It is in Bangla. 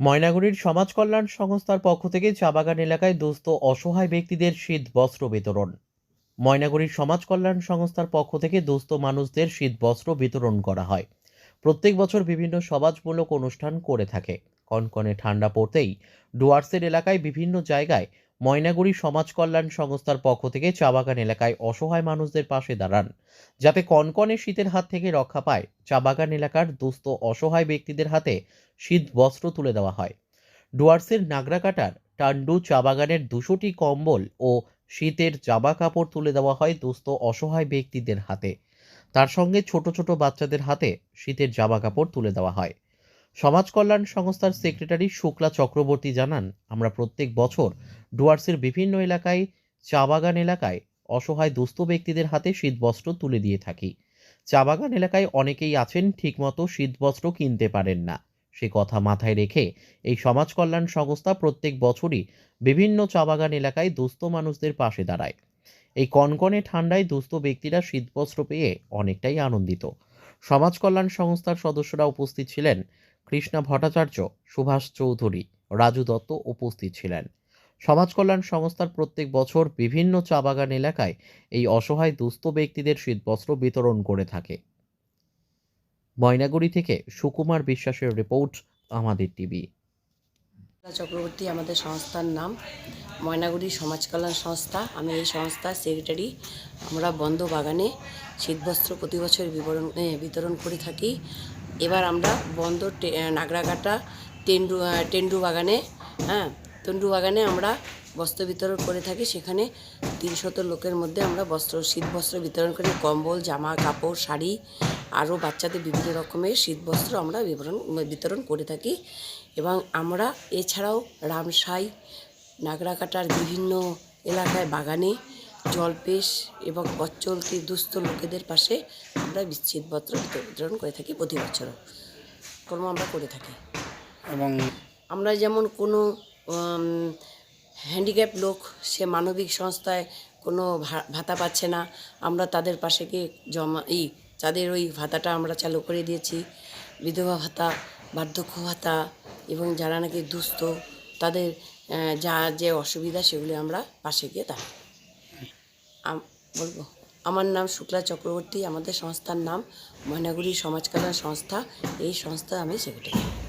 ময়নাগুড়ির সমাজ কল্যাণ সংস্থার পক্ষ থেকে চা বাগান এলাকায় দোস্ত অসহায় ব্যক্তিদের শীত বস্ত্র বিতরণ। ময়নাগুড়ির সমাজ কল্যাণ সংস্থার পক্ষ থেকে দোস্ত মানুষদের শীত বস্ত্র বিতরণ করা হয়। প্রত্যেক বছর বিভিন্ন সমাজমূলক অনুষ্ঠান করে থাকে। কনকনে ঠান্ডা পড়তেই ডুয়ার্সের এলাকায় বিভিন্ন জায়গায় ময়নাগুড়ি সমাজ কল্যাণ সংস্থার পক্ষ থেকে চা বাগান এলাকায় অসহায় মানুষদের পাশে দাঁড়ান, যাতে কনকনে শীতের হাত থেকে রক্ষা পায়। চা বাগান এলাকার দুস্থ অসহায় ব্যক্তিদের হাতে শীত বস্ত্র তুলে দেওয়া হয়। ডুয়ার্সের নাগরাকাটার টান্ডু চা বাগানের দুশোটি কম্বল ও শীতের জামা কাপড় তুলে দেওয়া হয় দুস্থ অসহায় ব্যক্তিদের হাতে। তার সঙ্গে ছোট ছোট বাচ্চাদের হাতে শীতের জামা কাপড় তুলে দেওয়া হয়। সমাজ কল্যাণ সংস্থার সেক্রেটারি শুক্লা চক্রবর্তী জানান, আমরা প্রত্যেক বছর ডুয়ার্সের বিভিন্ন এলাকায় চা বাগান এলাকায় অসহায় দুস্থ ব্যক্তিদের হাতে শীতবস্ত্র তুলে দিয়ে থাকি। চা বাগান এলাকায় অনেকেই আছেন, ঠিকমতো শীতবস্ত্র কিনতে পারেন না। সে কথা মাথায় রেখে এই সমাজ কল্যাণ সংস্থা প্রত্যেক বছরই বিভিন্ন চা বাগান এলাকায় দুস্থ মানুষদের পাশে দাঁড়ায়। এই কনকনে ঠান্ডায় দুস্থ ব্যক্তিরা শীতবস্ত্র পেয়ে অনেকটাই আনন্দিত। সমাজ কল্যাণ সংস্থার সদস্যরা উপস্থিত ছিলেন কৃষ্ণা ভট্টাচার্য, সুভাষ চৌধুরী, রাজু দত্ত উপস্থিত ছিলেন। সমাজ কল্যাণ সংস্থার প্রত্যেক বছর বিভিন্ন চা বাগান এলাকায় এই অসহায় দুস্থ ব্যক্তিদের শীতবস্ত্র বিতরণ করে থাকে। ময়নাগুড়ি থেকে সুকুমার বিশ্বাসের রিপোর্ট, আমাদের টিভি। চক্রবর্তী, আমাদের সংস্থার নাম। ময়নাগুড়ি সমাজ কল্যাণ সংস্থা। আমি এই সংস্থার সেক্রেটারি আমরা বন্ধ বাগানে শীতবস্ত্র প্রতি বছর বিবরণ বিতরণ করে থাকি। এবার আমরা বন্ধ নাগরাকাটা টেন্ডু টেন্ডু বাগানে হ্যাঁ টেন্ডু বাগানে আমরা বস্ত্র বিতরণ করে থাকি। সেখানে তিনশত লোকের মধ্যে আমরা বস্ত্র, শীত বস্ত্র বিতরণ করি। কম্বল, জামা, কাপড়, শাড়ি, আরও বাচ্চাদের বিভিন্ন রকমের শীতবস্ত্র আমরা বিবরণ, বিতরণ করে থাকি। এবং আমরা এছাড়াও রামসাই, নাগরাকাটার বিভিন্ন এলাকায় বাগানে জলপেশ এবং বচ্চলতি দুস্থ লোকেদের পাশে আমরা বিচ্ছেদপত্র বিতরণ করে থাকি প্রতি বছরও। কর্ম আমরা করে থাকি। এবং আমরা যেমন কোনো হ্যান্ডিক্যাপ লোক সে মানবিক সংস্থায় কোনো ভা- ভাতা পাচ্ছে না আমরা তাদের পাশে গিয়ে জমা এই তাদের ওই ভাতাটা আমরা চালু করে দিয়েছি। বিধবা ভাতা বার্ধক্য ভাতা এবং যারা নাকি দুস্থ তাদের যা যে অসুবিধা সেগুলি আমরা পাশে গিয়ে দাঁড়াই বলব। আমার নাম শুক্লা চক্রবর্তী, আমাদের সংস্থার নাম ময়নাগুড়ি সমাজ কল্যাণ সংস্থা। এই সংস্থা আমি সেক্রেটারি।